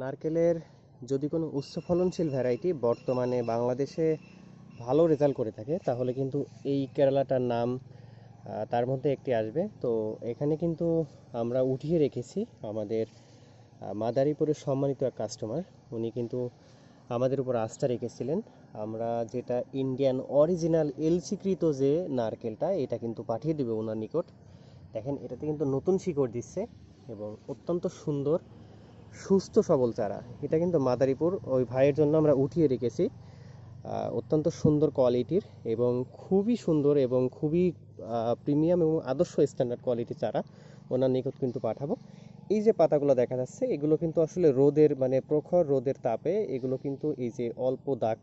নারকেলের যদি কোনো উচ্চ ফলনশীল ভ্যারাইটি বর্তমানে বাংলাদেশে ভালো রেজাল্ট করে থাকে, তাহলে কিন্তু এই কেরালাটার নাম তার মধ্যে একটি আসবে। তো এখানে কিন্তু আমরা উঠিয়ে রেখেছি আমাদের মাদারীপুরের সম্মানিত এক কাস্টমার উনি কিন্তু আমাদের উপর আস্থা রেখেছিলেন। আমরা যেটা ইন্ডিয়ান অরিজিনাল এলসিকৃত যে নারকেলটা, এটা কিন্তু পাঠিয়ে দেবে ওনার নিকট। দেখেন, এটাতে কিন্তু নতুন শিকড় দিচ্ছে এবং অত্যন্ত সুন্দর সুস্থ, সবল চারা। এটা কিন্তু মাদারীপুর। ওই ভাইয়ের জন্য আমরা উঠিয়ে রেখেছি। অত্যন্ত সুন্দর কোয়ালিটির এবং খুবই সুন্দর এবং খুবই প্রিমিয়াম এবং আদর্শ স্ট্যান্ডার্ড কোয়ালিটির চারা ওনার নিকট কিন্তু পাঠাবো। এই যে পাতাগুলো দেখা যাচ্ছে, এগুলো কিন্তু আসলে রোদের মানে প্রখর রোদের তাপে এগুলো কিন্তু এই যে অল্প দাগ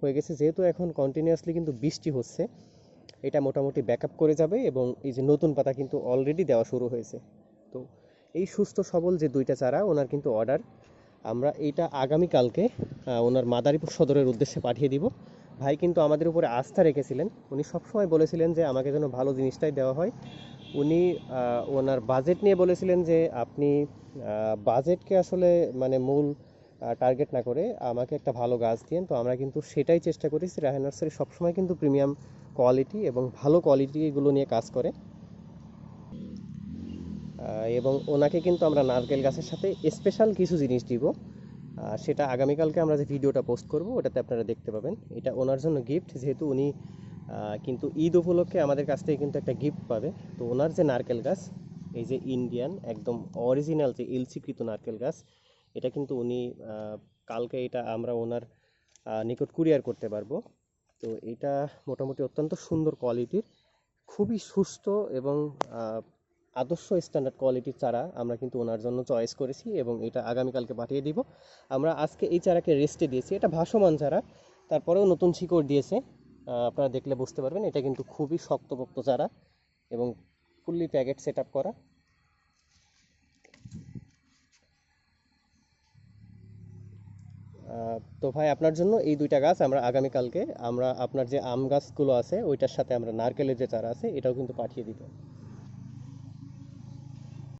হয়ে গেছে, যেহেতু এখন কন্টিনিউয়াসলি কিন্তু বৃষ্টি হচ্ছে, এটা মোটামুটি ব্যাকআপ করে যাবে এবং এই যে নতুন পাতা কিন্তু অলরেডি দেওয়া শুরু হয়েছে। তো এই সুস্থ সবল যে দুইটা চারা, ওনার কিন্তু অর্ডার আমরা এইটা আগামীকালকে ওনার মাদারীপুর সদরের উদ্দেশ্যে পাঠিয়ে দিব। ভাই কিন্তু আমাদের উপরে আস্থা রেখেছিলেন। উনি সবসময় বলেছিলেন যে, আমাকে যেন ভালো জিনিসটাই দেওয়া হয়। উনি ওনার বাজেট নিয়ে বলেছিলেন যে, আপনি বাজেটকে আসলে মানে মূল টার্গেট না করে আমাকে একটা ভালো গাছ দিন তো আমরা কিন্তু সেটাই চেষ্টা করেছি রায়হান নার্সারি সবসময় কিন্তু প্রিমিয়াম কোয়ালিটি এবং ভালো কোয়ালিটি এগুলো নিয়ে কাজ করে। এবং ওনাকে কিন্তু আমরা নারকেল গাছের সাথে স্পেশাল কিছু জিনিস দিব। সেটা আগামীকালকে আমরা যে ভিডিওটা পোস্ট করব, ওটাতে আপনারা দেখতে পাবেন। এটা ওনার জন্য গিফট যেহেতু উনি কিন্তু ঈদ উপলক্ষে আমাদের কাছ থেকে কিন্তু একটা গিফট পাবে। তো ওনার যে নারকেল গাছ, এই যে ইন্ডিয়ান একদম অরিজিনাল যে এলসিকৃত নারকেল গাছ, এটা কিন্তু উনি কালকে এটা আমরা ওনার নিকট কুরিয়ার করতে পারব। তো এটা মোটামুটি অত্যন্ত সুন্দর কোয়ালিটির খুবই সুস্থ এবং আদর্শ স্ট্যান্ডার্ড কোয়ালিটির চারা আমরা কিন্তু ওনার জন্য চয়েস করেছি এবং এটা আগামীকালকে পাঠিয়ে দিব। আমরা আজকে এই চারাকে রেস্টে দিয়েছি। এটা ভাসমান চারা, তারপরেও নতুন শিকড় দিয়েছে। আপনারা দেখলে বুঝতে পারবেন, এটা কিন্তু খুবই শক্তপোক্ত চারা এবং ফুললি প্যাকেট সেট করা। তো ভাই, আপনার জন্য এই দুইটা গাছ আমরা আগামীকালকে, আমরা আপনার যে আম গাছগুলো আছে, ওইটার সাথে আমরা নারকেলের যে চারা আছে, এটাও কিন্তু পাঠিয়ে দিব।